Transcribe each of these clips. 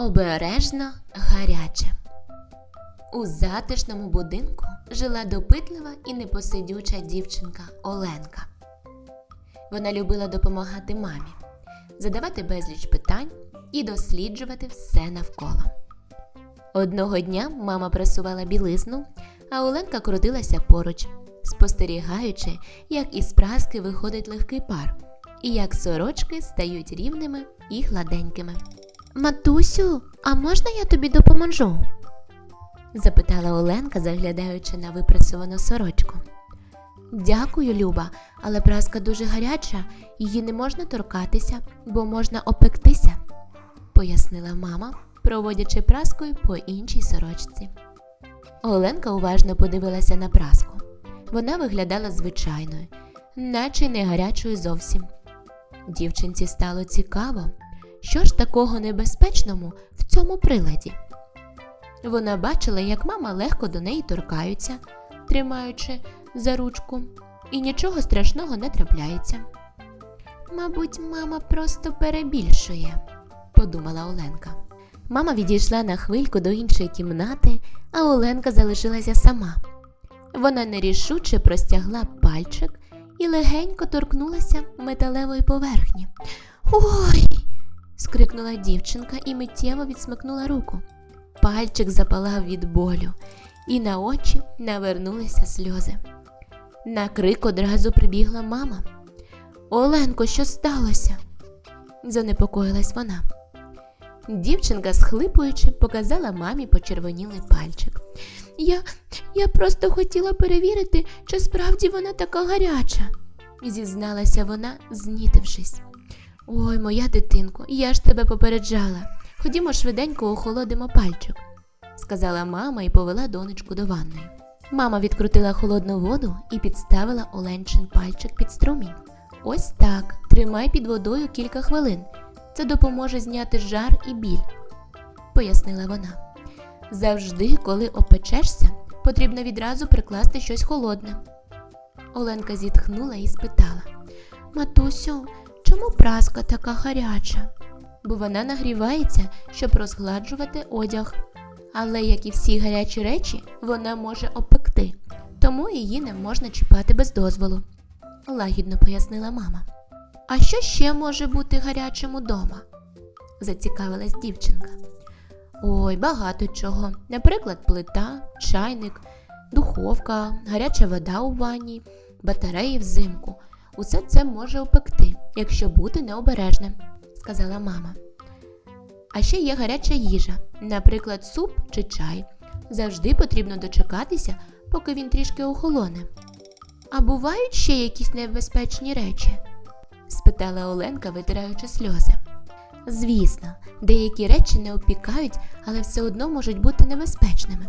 Обережно гаряче. У затишному будинку жила допитлива і непосидюча дівчинка Оленка. Вона любила допомагати мамі, задавати безліч питань і досліджувати все навколо. Одного дня мама прасувала білизну, а Оленка крутилася поруч, спостерігаючи, як із праски виходить легкий пар, і як сорочки стають рівними і гладенькими. Матусю, а можна я тобі допоможу? запитала Оленка, заглядаючи на випрасовану сорочку. Дякую, Люба, але праска дуже гаряча, її не можна торкатися, бо можна опектися, пояснила мама, проводячи праскою по іншій сорочці. Оленка уважно подивилася на праску. Вона виглядала звичайною, наче не гарячою зовсім. Дівчинці стало цікаво, що ж такого небезпечному в цьому приладі. Вона бачила, як мама легко до неї торкаються, тримаючи за ручку, і нічого страшного не трапляється. Мабуть, мама просто перебільшує, подумала Оленка. Мама відійшла на хвильку до іншої кімнати, а Оленка залишилася сама. Вона нерішуче простягла пальчик і легенько торкнулася металевої поверхні. Ой! Скрикнула дівчинка і миттєво відсмикнула руку. Пальчик запалав від болю, і на очі навернулися сльози. На крик одразу прибігла мама. Оленко, що сталося? занепокоїлась вона. Дівчинка, схлипуючи, показала мамі почервонілий пальчик. Я, я просто хотіла перевірити, чи справді вона така гаряча, зізналася вона, знітившись. Ой, моя дитинко, я ж тебе попереджала. Ходімо швиденько охолодимо пальчик, сказала мама і повела донечку до ванної. Мама відкрутила холодну воду і підставила Оленчин пальчик під струмінь. Ось так, тримай під водою кілька хвилин. Це допоможе зняти жар і біль, пояснила вона. Завжди, коли опечешся, потрібно відразу прикласти щось холодне. Оленка зітхнула і спитала Матусю, чому праска така гаряча? Бо вона нагрівається, щоб розгладжувати одяг. Але, як і всі гарячі речі, вона може опекти, тому її не можна чіпати без дозволу, лагідно пояснила мама. А що ще може бути гарячим удома? зацікавилась дівчинка. Ой, багато чого. Наприклад, плита, чайник, духовка, гаряча вода у ванні, батареї взимку. Усе це може опекти, якщо бути необережним, сказала мама. А ще є гаряча їжа, наприклад, суп чи чай. Завжди потрібно дочекатися, поки він трішки охолоне. А бувають ще якісь небезпечні речі? спитала Оленка, витираючи сльози. Звісно, деякі речі не опікають, але все одно можуть бути небезпечними.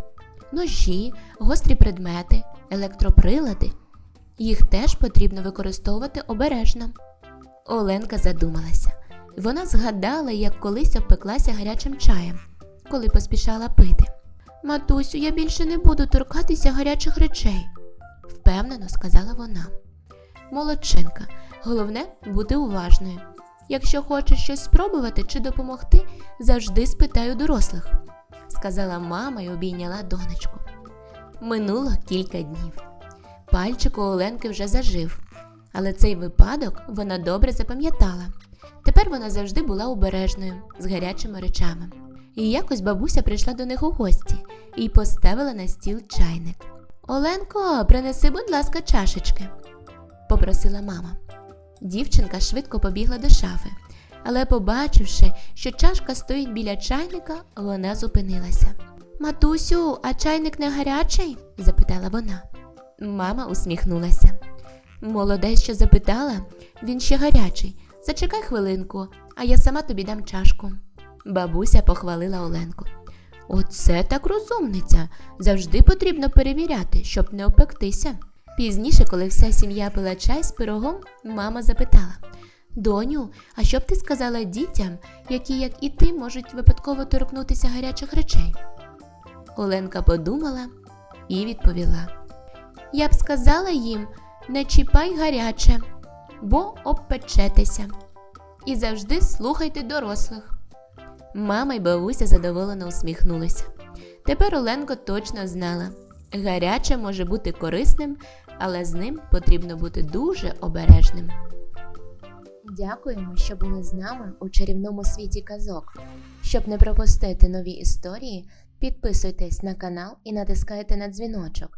Ножі, гострі предмети, електроприлади. Їх теж потрібно використовувати обережно. Оленка задумалася. Вона згадала, як колись обпеклася гарячим чаєм, коли поспішала пити. Матусю, я більше не буду торкатися гарячих речей, впевнено сказала вона. Молодчинка, головне бути уважною. Якщо хочеш щось спробувати чи допомогти, завжди спитай у дорослих, сказала мама і обійняла донечку. Минуло кілька днів. Пальчик у Оленки вже зажив, але цей випадок вона добре запам'ятала. Тепер вона завжди була обережною з гарячими речами. І якось бабуся прийшла до них у гості і поставила на стіл чайник. Оленко, принеси, будь ласка, чашечки, попросила мама. Дівчинка швидко побігла до шафи, але, побачивши, що чашка стоїть біля чайника, вона зупинилася. Матусю, а чайник не гарячий? запитала вона. Мама усміхнулася. Молодець, що запитала, він ще гарячий. Зачекай хвилинку, а я сама тобі дам чашку. Бабуся похвалила Оленку. Оце так розумниця. Завжди потрібно перевіряти, щоб не опектися. Пізніше, коли вся сім'я пила чай з пирогом, мама запитала Доню, а що б ти сказала дітям, які, як і ти, можуть випадково торкнутися гарячих речей? Оленка подумала і відповіла: Я б сказала їм, не чіпай гаряче, бо обпечетеся. І завжди слухайте дорослих. Мама й бабуся задоволено усміхнулися. Тепер Оленко точно знала, гаряче може бути корисним, але з ним потрібно бути дуже обережним. Дякуємо, що були з нами у чарівному світі казок. Щоб не пропустити нові історії, підписуйтесь на канал і натискайте на дзвіночок.